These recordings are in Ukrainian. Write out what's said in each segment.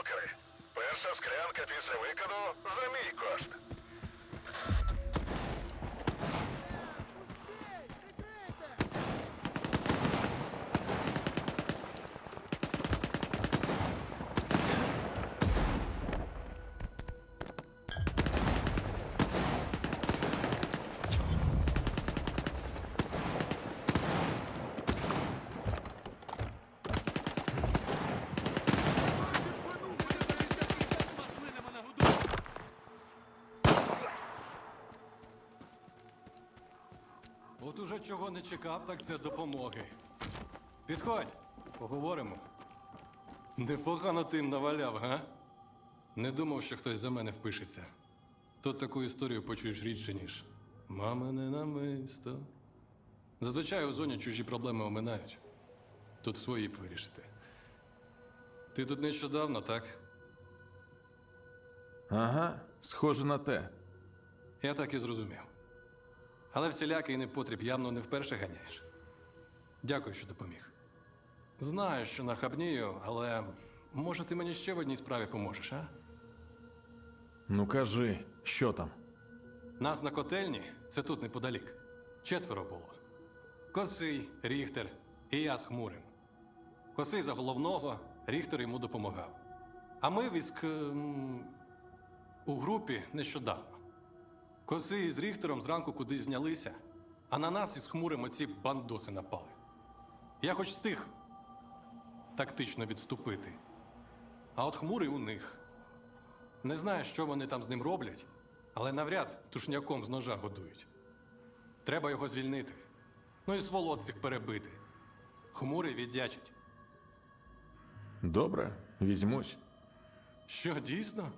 сталкери. Перша склянка після викиду за мій кошт. Чого не чекав, так це допомоги. Підходь, поговоримо. Непогано ти їм наваляв, га? Не думав, що хтось за мене впишеться. Тут таку історію почуєш рідше, ніж мамине намисто. Зазвичай у зоні чужі проблеми оминають. Тут свої б вирішити. Ти тут нещодавно, так? Ага, схоже на те. Я так і зрозумів. Але всілякий непотріб явно не вперше ганяєш. Дякую, що допоміг. Знаю, що нахабнію, але може ти мені ще в одній справі поможеш, а? Ну кажи, що там? Нас на котельні, це тут неподалік. Четверо було. Косий, Ріхтер і я з хмурим. Косий за головного, Ріхтер йому допомагав. А ми військ ем, у групі нещодавно. Косий з Ріхтером зранку кудись знялися, а на нас із хмурим оці бандоси напали. Я хоч встиг тактично відступити. А от хмурий у них. Не знаю, що вони там з ним роблять, але навряд тушняком з ножа годують. Треба його звільнити. Ну і сволот цих перебити. Хмурий віддячить. Добре, візьмусь. Що, дійсно?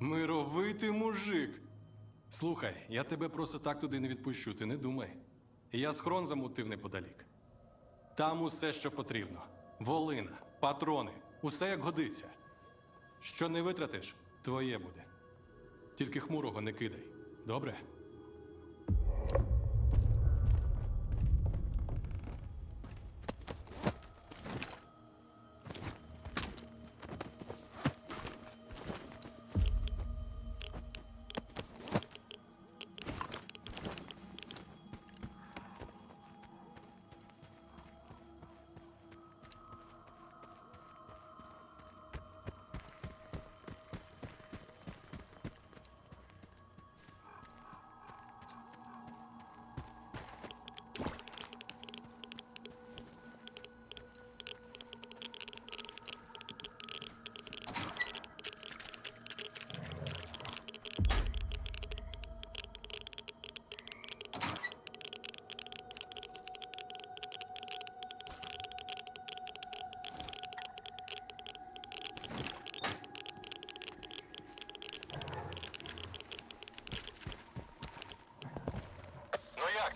Мировитий мужик. Слухай, я тебе просто так туди не відпущу, ти не думай. Я схрон замутив неподалік. Там усе, що потрібно: волина, патрони, усе як годиться. Що не витратиш, твоє буде. Тільки хмурого не кидай. Добре?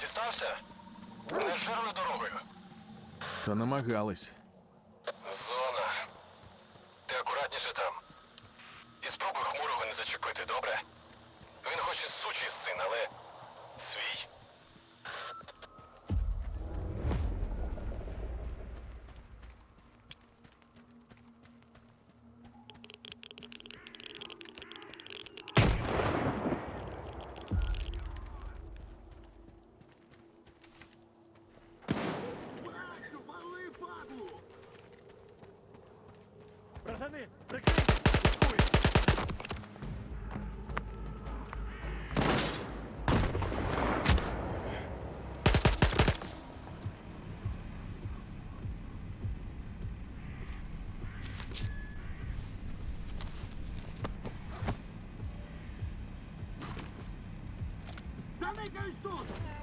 Дістався? Не жирною дорогою. Та намагались. Братани, прикрийте! Заникаюсь тут!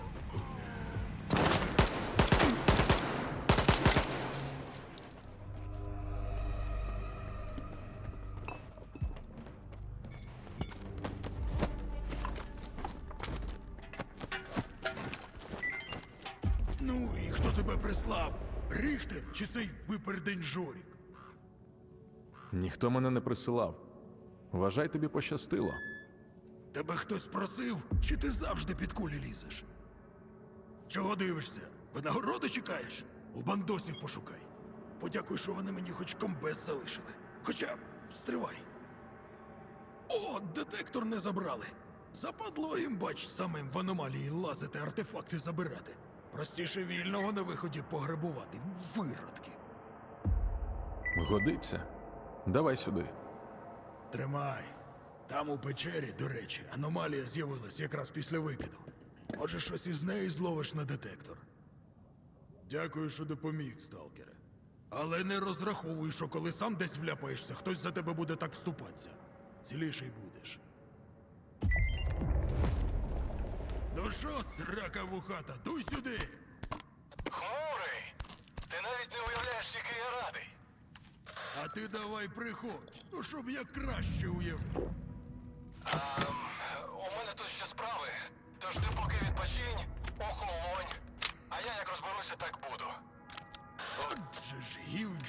Ну і хто тебе прислав? Ріхтер чи цей випердень Жорік? Ніхто мене не присилав. Вважай, тобі пощастило. Тебе хтось просив, чи ти завжди під кулі лізеш? Чого дивишся? Винагороди чекаєш? У бандосів пошукай. Подякуй, що вони мені хоч комбез залишили. Хоча Стривай. О, детектор не забрали. Западло їм, бач, самим в аномалії лазити, артефакти забирати. Простіше вільного на виході пограбувати. Виродки. Годиться. Давай сюди. Тримай. Там у печері, до речі, аномалія з'явилась якраз після викиду. Може, щось із неї зловиш на детектор. Дякую, що допоміг, сталкере. Але не розраховуй, що коли сам десь вляпаєшся, хтось за тебе буде так вступатися. Ціліший будеш. Ну що, срака вухата, дуй сюди! Хмурий! Ти навіть не уявляєш, який я радий. А ти давай приходь, ну щоб я краще уявив. А, у мене тут ще справи. Тож ти поки відпочинь, охолонь. А я як розберуся, так буду. Отже ж гівні.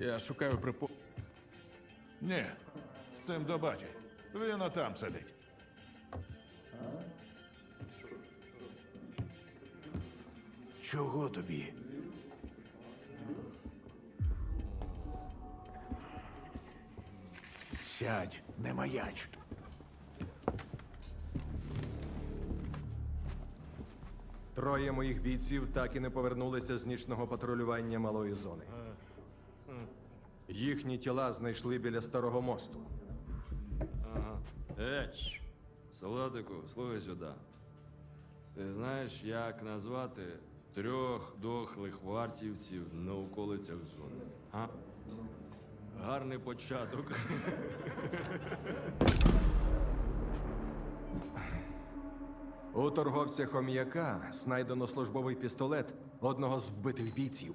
Я шукаю припо. Ні, з цим до баті. Він отам сидить. Чого тобі? Сядь, не маяч. Троє моїх бійців так і не повернулися з нічного патрулювання малої зони. Їхні тіла знайшли біля старого мосту. Еч, солдатику, слухай сюди. Ти знаєш, як назвати трьох дохлих вартівців на околицях зони? А? Гарний початок. У торговця хом'яка знайдено службовий пістолет одного з вбитих бійців.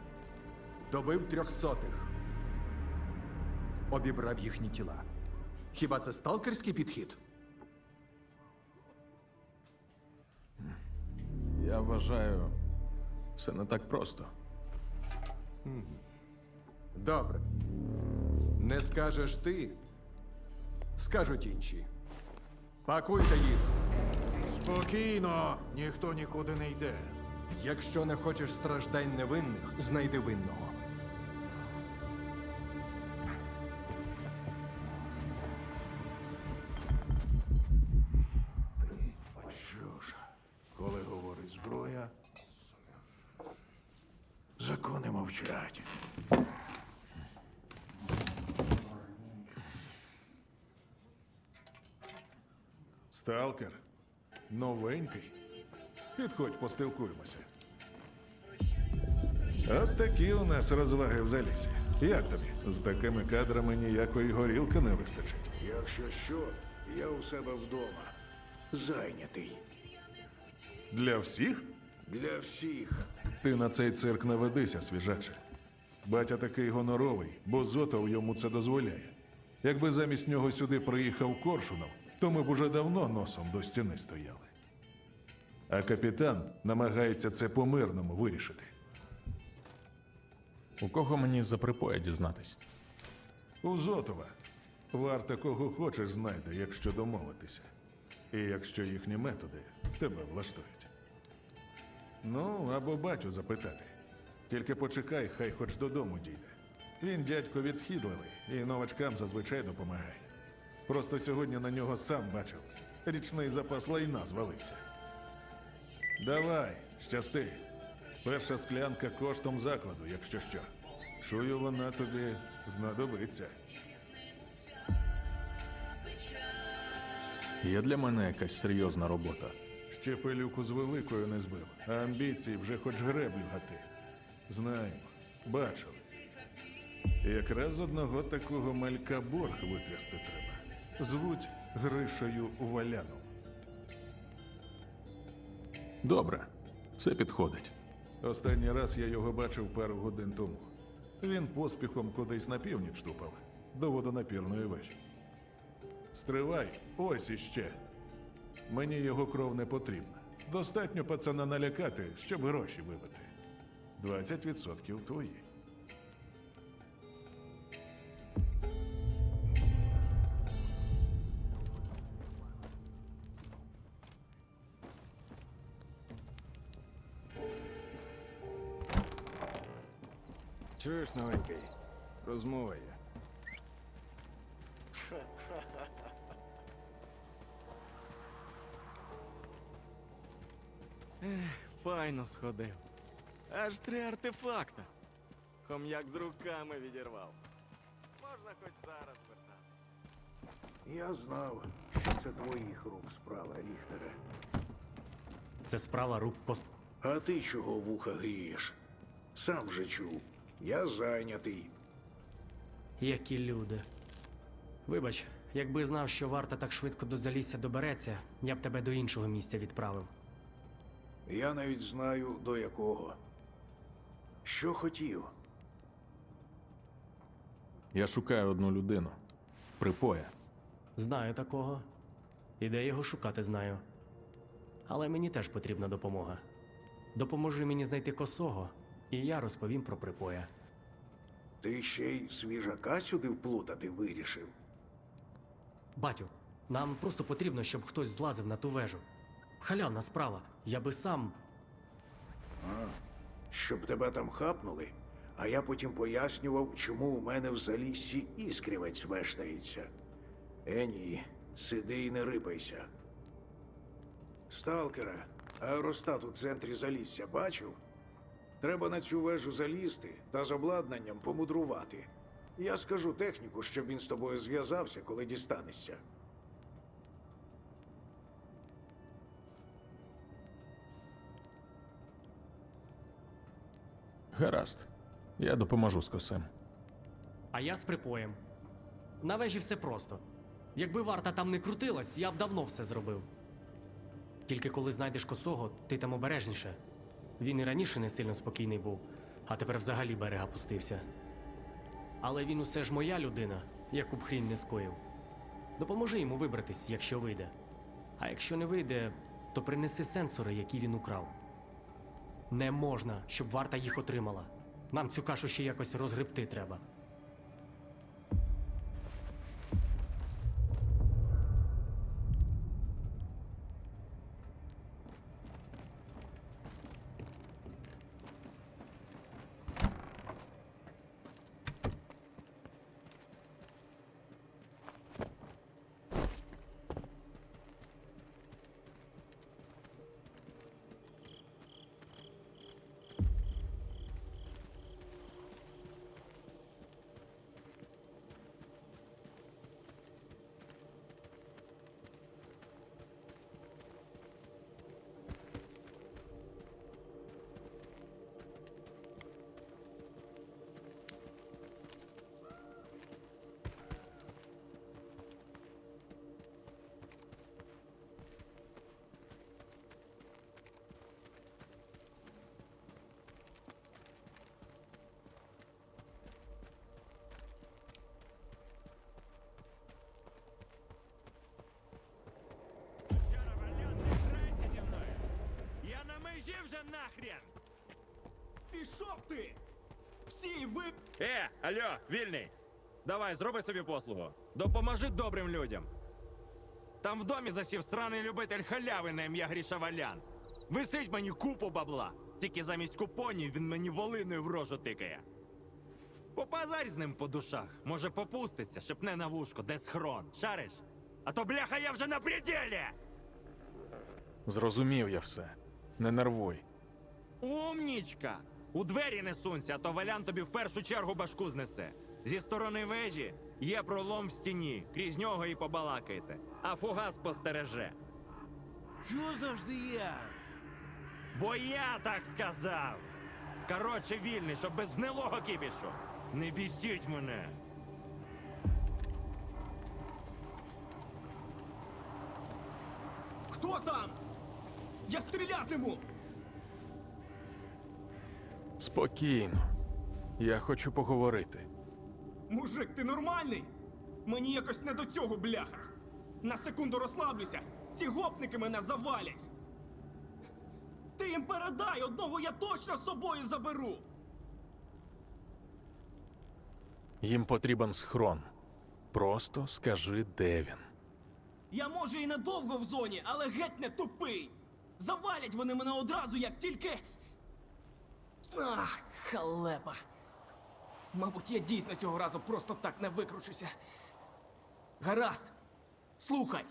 Добив трьохсотих. Обібрав їхні тіла. Хіба це сталкерський підхід? Я вважаю, все не так просто. Добре. Не скажеш ти, скажуть інші. Пакуйте їх. Спокійно, ніхто нікуди не йде. Якщо не хочеш страждань невинних, знайди винного. Мовчать. Сталкер. Новенький. Підходь, поспілкуємося. От такі у нас розваги в залісі. Як тобі? З такими кадрами ніякої горілки не вистачить. Якщо що, я у себе вдома. Зайнятий. Для всіх? Для всіх. Ти на цей цирк не ведися, свіжаче. Батя такий гоноровий, бо Зотов йому це дозволяє. Якби замість нього сюди приїхав Коршунов, то ми б уже давно носом до стіни стояли. А капітан намагається це по-мирному вирішити. У кого мені за припоя дізнатись? У Зотова. Варта кого хочеш знайде, якщо домовитися. І якщо їхні методи тебе влаштують. Ну, або батю запитати. Тільки почекай, хай хоч додому дійде. Він дядько відхідливий і новачкам зазвичай допомагає. Просто сьогодні на нього сам бачив. Річний запас лайна звалився. Давай, щасти. Перша склянка коштом закладу, якщо що. Чую, вона тобі знадобиться. Є для мене якась серйозна робота. Ще пилюку з великою не збив, а амбіції вже хоч греблю гати. Знаємо, бачили. Якраз одного такого малька борг витрясти треба. Звуть Гришею Валяном. Добре, це підходить. Останній раз я його бачив пару годин тому. Він поспіхом кудись на північ тупав, до водонапірної вежі. Стривай, ось іще. Мені його кров не потрібна. Достатньо пацана налякати, щоб гроші вибити. 20% твої. Чуєш, новенький? Розмова є. Файно сходив. Аж три артефакта. Хом'як з руками відірвав. Можна хоч зараз вертати. Я знав, що це твоїх рук справа, Ріхтере. Це справа рук кос... А ти чого вуха грієш? Сам же чув. Я зайнятий. Які люди. Вибач, якби знав, що варта так швидко до залісся добереться, я б тебе до іншого місця відправив. Я навіть знаю до якого. Що хотів? Я шукаю одну людину. Припоя. Знаю такого. І де його шукати знаю. Але мені теж потрібна допомога. Допоможи мені знайти косого, і я розповім про припоя. Ти ще й свіжака сюди вплутати вирішив. Батю, нам просто потрібно, щоб хтось злазив на ту вежу. Халявна справа. Я би сам. Щоб тебе там хапнули, а я потім пояснював, чому у мене в заліссі іскрівець вештається. Е, ні, сиди і не рипайся. Сталкера, аеростат у центрі залісся бачив? Треба на цю вежу залізти та з обладнанням помудрувати. Я скажу техніку, щоб він з тобою зв'язався, коли дістанешся. Гаразд. Я допоможу з косем. А я з припоєм. На вежі все просто. Якби варта там не крутилась, я б давно все зробив. Тільки коли знайдеш косого, ти там обережніше. Він і раніше не сильно спокійний був, а тепер взагалі берега пустився. Але він усе ж моя людина, яку б хрінь не скоїв. Допоможи йому вибратись, якщо вийде. А якщо не вийде, то принеси сенсори, які він украв. Не можна, щоб варта їх отримала. Нам цю кашу ще якось розгребти треба. Нахрен! Пішов ти! Всі ви. Е, алло, вільний! Давай, зроби собі послугу. Допоможи добрим людям. Там в домі засів сраний любитель халяви на ім'я Гріша Валян. Висить мені купу бабла. Тільки замість купонів він мені волиною в рожу тикає. Попазарь з ним по душах. Може попуститься, шепне на вушко, де схрон. Шариш? А то бляха я вже на пределі! Зрозумів я все. Не нервуй. Умнічка! У двері не сунься, а то валян тобі в першу чергу башку знесе. Зі сторони вежі є пролом в стіні, крізь нього і побалакайте, а фугас постереже. Чого завжди я? Бо я так сказав. Коротше, вільний, щоб без гнилого кіпішу. Не бісіть мене. Хто там? Я стрілятиму! Спокійно. Я хочу поговорити. Мужик, ти нормальний? Мені якось не до цього, бляха. На секунду розслаблюся. Ці гопники мене завалять. Ти їм передай, одного я точно з собою заберу. Їм потрібен схрон. Просто скажи, де він. Я може і недовго в зоні, але геть не тупий. Завалять вони мене одразу, як тільки. Ах, халепа. Мабуть, я дійсно цього разу просто так не викручуся. Гаразд. Слухай.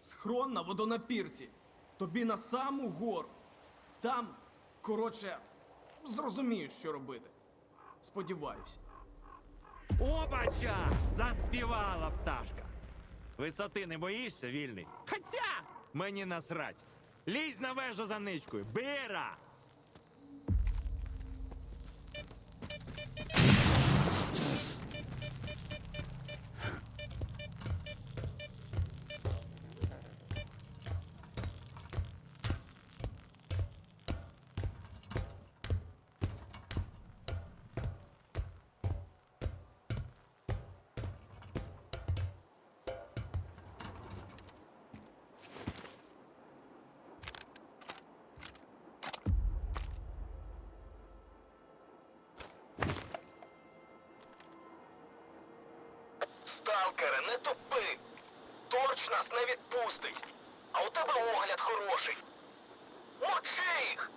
Схрон на водонапірці. Тобі на саму гору. Там, коротше, зрозумієш, що робити. Сподіваюсь. Опача! Заспівала пташка. Висоти не боїшся, вільний? Хотя мені насрать. Лізь на вежу за ничкою. Бира! Сталкере, не тупи! Торч нас не відпустить! А у тебе огляд хороший! Мочи їх!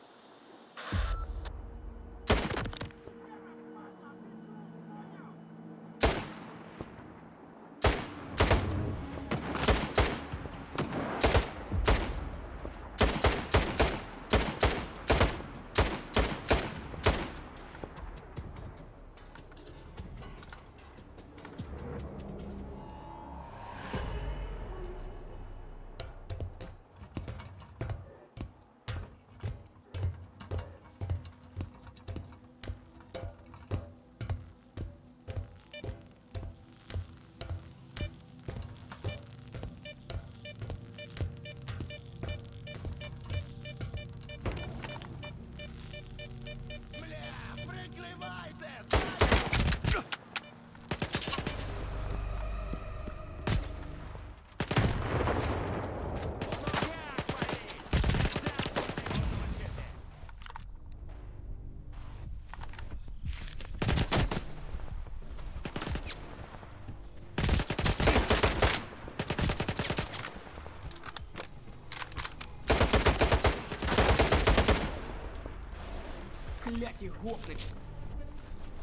Гопник.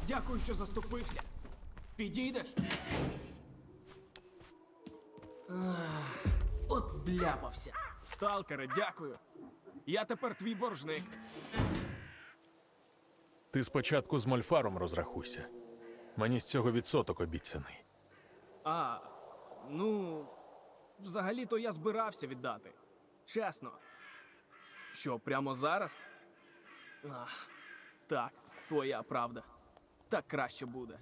Дякую, що заступився. Підійдеш? Ах, От вляпався. Сталкере, дякую. Я тепер твій боржник. Ти спочатку з Мольфаром розрахуйся. Мені з цього відсоток обіцяний. А, ну, взагалі-то я збирався віддати. Чесно. Що, прямо зараз? Ах, так, твоя правда. Так краще буде.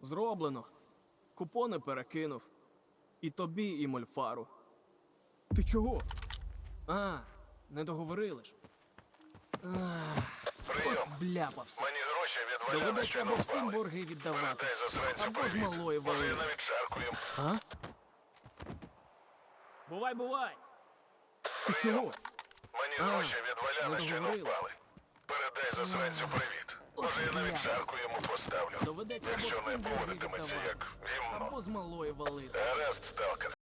Зроблено. Купони перекинув. І тобі, і мольфару. Ти чого? А, не договорили ж. Прийом. вляпався. Мені гроші від Валяна Доведеться не або всім борги віддавати. Передай засранцю Або з привіт. малої Може, я валити. навіть шаркую. А? Бувай, бувай! Ти чого? Мені А, гроші від Валяна не ще. Передай засранцю привіт. Може, я навіть жарку йому поставлю. Доведеться Якщо не поводитиметься як гімно. Або з малої валити. Гаразд, сталкер.